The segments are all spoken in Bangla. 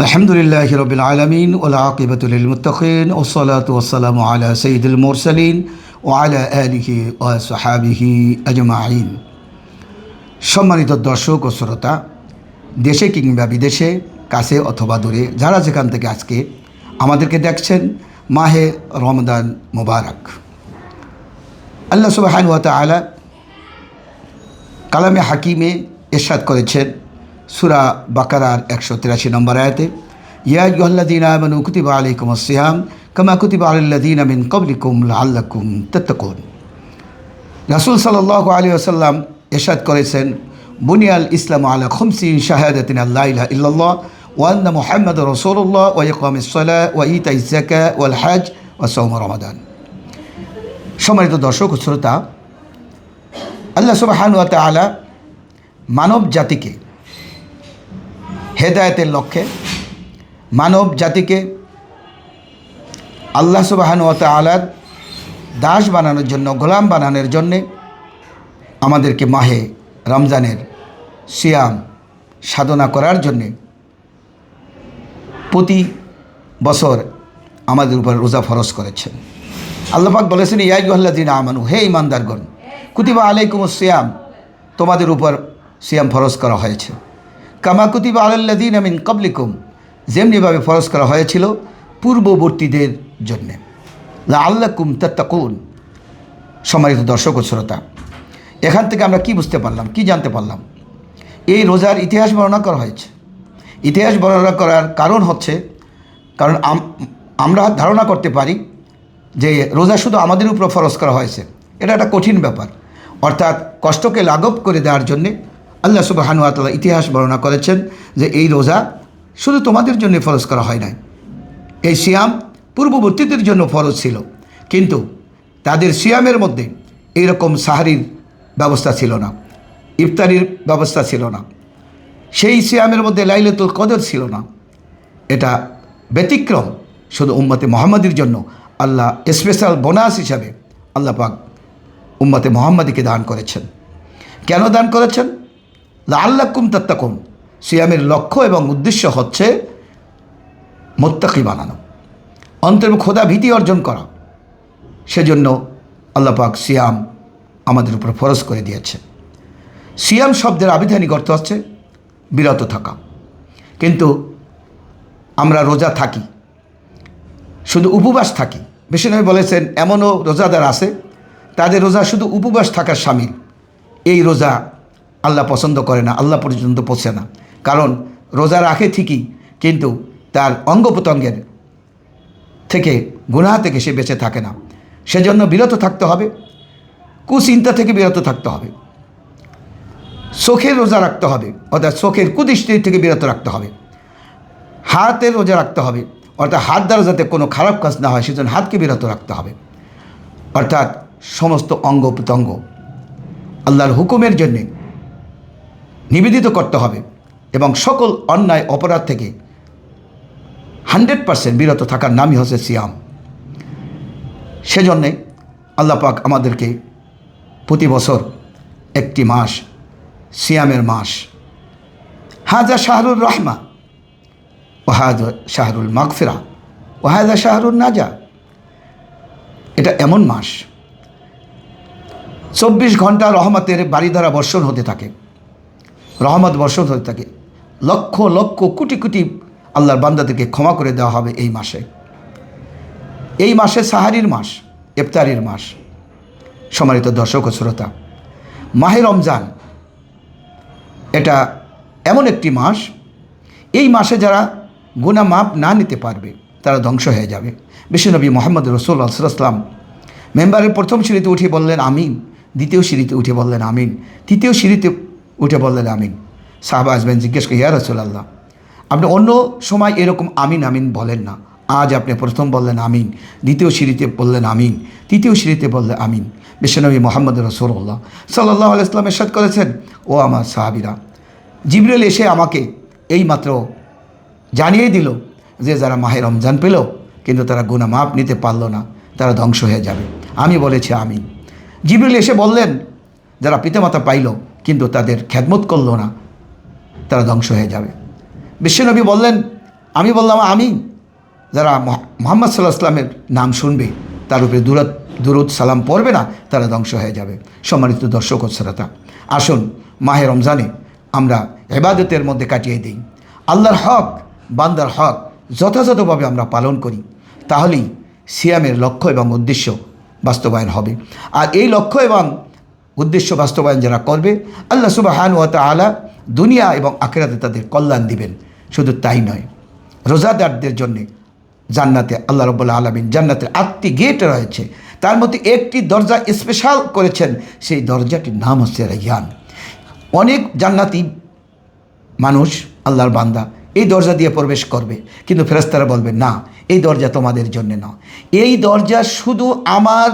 আলহামদুলিল্লাহ রবিল আলমিন ওলা আকিবতুল মুতখিন ওসলাত ওসালাম আলা সঈদুল মোরসালিন ও আলা আলিহি ও সাহাবিহি আজমাইন। সম্মানিত দর্শক ও শ্রোতা, দেশে কিংবা বিদেশে, কাছে অথবা দূরে, যারা যেখান থেকে আজকে আমাদেরকে দেখছেন, মাহে রমদান মুবারক। আল্লাহ সুবাহান ওয়া কালামে হাকিমে এরশাদ করেছেন সুরা বাকারার একশো তিরাশি নম্বর আয়াতে, ইয়া ইহল্লাদিন আমনু কুতিবা আলাইকুম আসিয়াম কামা কুতিবা আলাল্লাদিন মিন কবলিকুম লাআল্লাকুম তাত্তাকুন। রাসূল সাল্লাল্লাহু আলাইহি ওয়াসাল্লাম এরশাদ করেছেন, বুনিয়াল ইসলাম আলা খুমসিন শাহাদাতিন আল্লাহ ইলাহা ইল্লাল্লাহ, ওয়া আন্না মুহাম্মাদ রাসূলুল্লাহ, ওয়া ইকামিস সালাহ ওয়া ইতাইজ যাকাত ওয়াল হজ ওয়া সাওম রমাদান। সম্মানিত দর্শক ও শ্রোতা, আল্লাহ সুবহান ওয়া তাআলা মানব জাতিকে হেদায়েতের লক্ষ্যে মানব জাতিকে আল্লাহ সুবাহান ওয়া তাআলার দাস বানানোর জন্য, গোলাম বানানোর জন্যে আমাদেরকে মাহে রমজানের সিয়াম সাধনা করার জন্যে প্রতি বছর আমাদের উপর রোজা ফরজ করেছেন। আল্লাপাক বলেছেন ইয়াইল্লাদিন আমানু, হে ইমানদারগণ কুতিবা আলাইকুম সিয়াম, তোমাদের উপর সিয়াম ফরজ করা হয়েছে। কামা কুতিবা আলাল্লাদিন আমিন কবলিকুম যেমনিভাবে ফরজ করা হয়েছিল পূর্ববর্তীদের জন্যে। আল্লাকুম তাত্তাকুন। সম্মানিত দর্শক ও শ্রোতা, এখান থেকে আমরা কি বুঝতে পারলাম, কি জানতে পারলাম? এই রোজার ইতিহাস বর্ণনা করা হয়েছে। ইতিহাস বর্ণনা করার কারণ হচ্ছে, কারণ আমরা ধারণা করতে পারি যে রোজা শুধু আমাদের উপর ফরজ করা হয়েছে। এটা একটা কঠিন ব্যাপার। অর্থাৎ কষ্টকে লাঘব করে দেওয়ার জন্যে আল্লাহ সুবাহানুয়াতলা ইতিহাস বর্ণনা করেছেন যে এই রোজা শুধু তোমাদের জন্য ফরজ করা হয় নাই। এই সিয়াম পূর্ববর্তীদের জন্য ফরজ ছিল। কিন্তু তাদের সিয়ামের মধ্যে এইরকম সাহারির ব্যবস্থা ছিল না, ইফতারির ব্যবস্থা ছিল না। সেই সিয়ামের মধ্যে লাইলেতুল কদর ছিল না। এটা ব্যতিক্রম শুধু উম্মতে মোহাম্মদের জন্য। আল্লাহ স্পেশাল বোনাস হিসাবে আল্লাহ পাক উম্মতে মোহাম্মদীকে দান করেছেন। কেন দান করেছেন? আল্লাহ কুম তাত্তাকুম সিয়ামের লক্ষ্য এবং উদ্দেশ্য হচ্ছে মোত্তাকি বানানো। অন্তর খোদা ভীতি অর্জন করা। সেজন্য আল্লাহ পাক সিয়াম আমাদের উপর ফরজ করে দিয়েছে। সিয়াম শব্দের আবিধানিক অর্থ হচ্ছে বিরত থাকা। কিন্তু আমরা রোজা থাকি, শুধু উপবাস থাকি। নয় বলেছেন, এমনও রোজাদার আছে, তাদের রোজা শুধু উপবাস থাকার সামিল। এই রোজা আল্লাহ পছন্দ করে না, আল্লাহ পর্যন্ত পৌঁছে না। কারণ রোজা রাখে ঠিকই, কিন্তু তার অঙ্গ প্রত্যঙ্গের থেকে, গুনাহ থেকে সে বেঁচে থাকে না। সেজন্য বিরত থাকতে হবে, কুচিন্তা থেকে বিরত থাকতে হবে। চোখের রোজা রাখতে হবে, অর্থাৎ চোখের কুদৃষ্টি থেকে বিরত রাখতে হবে। হাতের রোজা রাখতে হবে, অর্থাৎ হাত দ্বারা যাতে কোনো খারাপ কাজ না হয়, সেজন্য হাতকে বিরত রাখতে হবে। অর্থাৎ সমস্ত অঙ্গ প্রত্যঙ্গ আল্লাহর হুকুমের জন্যে নিবেদিত করতে হবে এবং সকল অন্যায় অপরাধ থেকে হান্ড্রেড পারসেন্ট বিরত থাকার নামই হচ্ছে সিয়াম। সেজন্যে আল্লাহ পাক আমাদেরকে প্রতি বছর একটি মাস, সিয়ামের মাস। হাজা শাহরুর রহমা ওহাদ শাহরুল মাগফিরা ওহাদা শাহরুল নাজা। এটা এমন মাস, চব্বিশ ঘণ্টা রহমাতের বাড়ি দ্বারা বর্ষণ হতে থাকে। রহমত বর্ষণ হতে থাকে। লক্ষ লক্ষ, কোটি কোটি আল্লাহর বান্দাদেরকে ক্ষমা করে দেওয়া হবে এই মাসে। এই মাসে সাহারির মাস, ইফতারির মাস। সম্মানিত দর্শক ও শ্রোতা, মাহে রমজান, এটা এমন একটি মাস, এই মাসে যারা গুণা মাপ না নিতে পারবে, তারা ধ্বংস হয়ে যাবে। বিশ্বনবী মোহাম্মদ রসুল আসলাম মেম্বারের প্রথম সিঁড়িতে উঠে বললেন, আমিন। দ্বিতীয় সিঁড়িতে উঠে বললেন, আমিন। তৃতীয় সিঁড়িতে উঠে বললেন, আমিন। সাহাবা আসবেন, জিজ্ঞেস করি, ইয়া রসুল্লাহ আপনি অন্য সময় এরকম আমিন আমিন বলেন না। আজ আপনি প্রথম বললেন আমিন, দ্বিতীয় সিঁড়িতে বললেন আমিন, তৃতীয় সিঁড়িতে বললেন আমিন। বিশ্বনবী মোহাম্মদ রসুল্লাহ সাল্লাহ আলাইসলাম এরশাদ করেছেন, ও আমার সাহাবিরা, জিবরেল এসে আমাকে এই মাত্র জানিয়ে দিল যে যারা মাহে রমজান পেল, কিন্তু তারা গুণা মাপ নিতে পারল না, তারা ধ্বংস হয়ে যাবে। আমি বলেছি, আমিন। জিবরিল এসে বললেন, যারা পিতামাতা পাইল কিন্তু তাদের খ্যাদমত করল না। তারা ধ্বংস হয়ে যাবে। বিশ্বনবী বললেন, আমি বললাম আমি যারা মহ- মোহাম্মদ সাল্লাহ আসলামের নাম শুনবে, তার উপরে দূরত, দুরুদ, সালাম পড়বে না, তারা ধ্বংস হয়ে যাবে। সম্মানিত দর্শক ও শ্রোতা, আসুন মাহে রমজানে আমরা এবাদতের মধ্যে কাটিয়ে দিই। আল্লাহর হক, বান্দার হক যথাযথভাবে আমরা পালন করি, তাহলেই সিয়ামের লক্ষ্য এবং উদ্দেশ্য বাস্তবায়ন হবে। আর এই লক্ষ্য এবং উদ্দেশ্য বাস্তবায়ন যারা করবে, আল্লাহ সুবাহান ওয়া আলা দুনিয়া এবং আখেরাতে তাদের কল্যাণ দিবেন। শুধু তাই নয়, রোজাদারদের জন্যে জান্নাতে আল্লাহ রব্বুল্লা আলমিন জান্নাতের আটটি গেট রয়েছে। তার মধ্যে একটি দরজা স্পেশাল করেছেন, সেই দরজাটির নাম হচ্ছে রাইয়ান অনেক জান্নাতি মানুষ আল্লাহর বান্দা এই দরজা দিয়ে প্রবেশ করবে, কিন্তু ফেরেস্তারা বলবে, না, এই দরজা তোমাদের জন্যে না এই দরজা শুধু আমার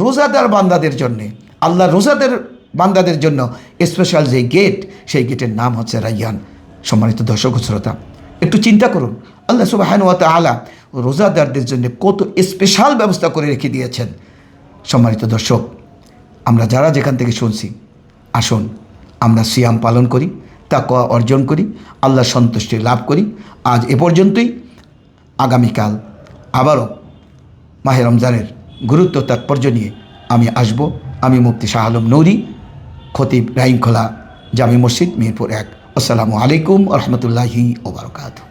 রোজাদার বান্দাদের জন্যে। আল্লাহ রোজাদের বান্দাদের জন্য স্পেশাল যে গেট সেই গেটের নাম হচ্ছে রাইয়ান। সম্মানিত দর্শক শ্রোতা, একটু চিন্তা করুন, আল্লাহ সুবাহান ওয়া তাআলা রোজাদারদের জন্য কত স্পেশাল ব্যবস্থা করে রেখে দিয়েছেন। সম্মানিত দর্শক, আমরা যারা যেখান থেকে শুনছি, আসুন, আমরা সিয়াম পালন করি, তাকওয়া অর্জন করি, আল্লাহ সন্তুষ্টি লাভ করি। আজ এ পর্যন্তই। আগামীকাল আবারও মাহে রমজানের গুরুত্ব, তাৎপর্য নিয়ে আমি আসব। আমি মুফতি শাহ আলম নৌরি, খতিব রাহিমখোলা জামি মসজিদ মিরপুর এক। আসসালামু আলাইকুম রহমতুল্লাহি ওবরকাতু